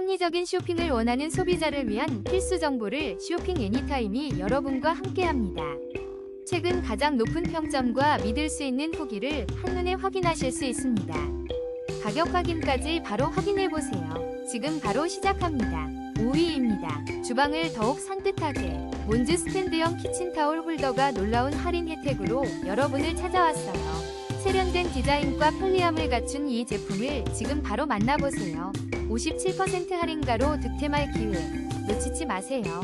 합리적인 쇼핑을 원하는 소비자를 위한 필수 정보를 쇼핑 애니타임이 여러분과 함께합니다. 최근 가장 높은 평점과 믿을 수 있는 후기를 한눈에 확인하실 수 있습니다. 가격 확인까지 바로 확인해 보세요. 지금 바로 시작합니다. 5위입니다. 주방을 더욱 산뜻하게 몬즈 스탠드형 키친타올 홀더가 놀라운 할인 혜택으로 여러분을 찾아왔어요. 세련된 디자인과 편리함을 갖춘 이 제품을 지금 바로 만나보세요. 57% 할인가로 득템할 기회 놓치지 마세요.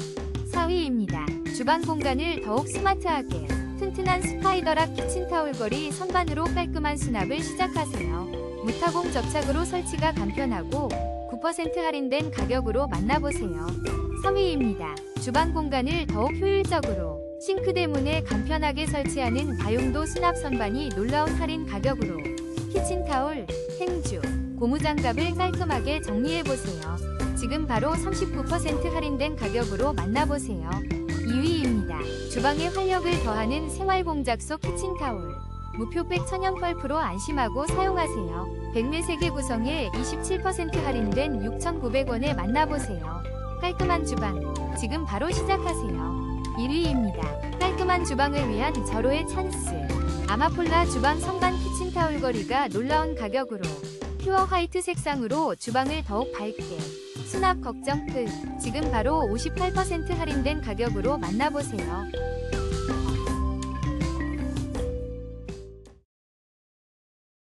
4위입니다. 주방 공간을 더욱 스마트하게 튼튼한 스파이더락 키친타올 거리 선반으로 깔끔한 수납을 시작하세요. 무타공 접착으로 설치가 간편하고 9% 할인된 가격으로 만나보세요. 3위입니다. 주방 공간을 더욱 효율적으로 싱크대 문에 간편하게 설치하는 다용도 수납 선반이 놀라운 할인 가격으로 키친타올, 행주, 고무장갑을 깔끔하게 정리해보세요. 지금 바로 39% 할인된 가격으로 만나보세요. 2위입니다. 주방에 활력을 더하는 생활공작 속 키친타올. 무표백 천연 펄프로 안심하고 사용하세요. 백매 3개 구성에 27% 할인된 6,900원에 만나보세요. 깔끔한 주방, 지금 바로 시작하세요. 1위입니다. 깔끔한 주방을 위한 절호의 찬스. 아마폴라 주방 선반 키친타올 거리가 놀라운 가격으로 퓨어 화이트 색상으로 주방을 더욱 밝게 수납 걱정 끝. 지금 바로 58% 할인된 가격으로 만나보세요.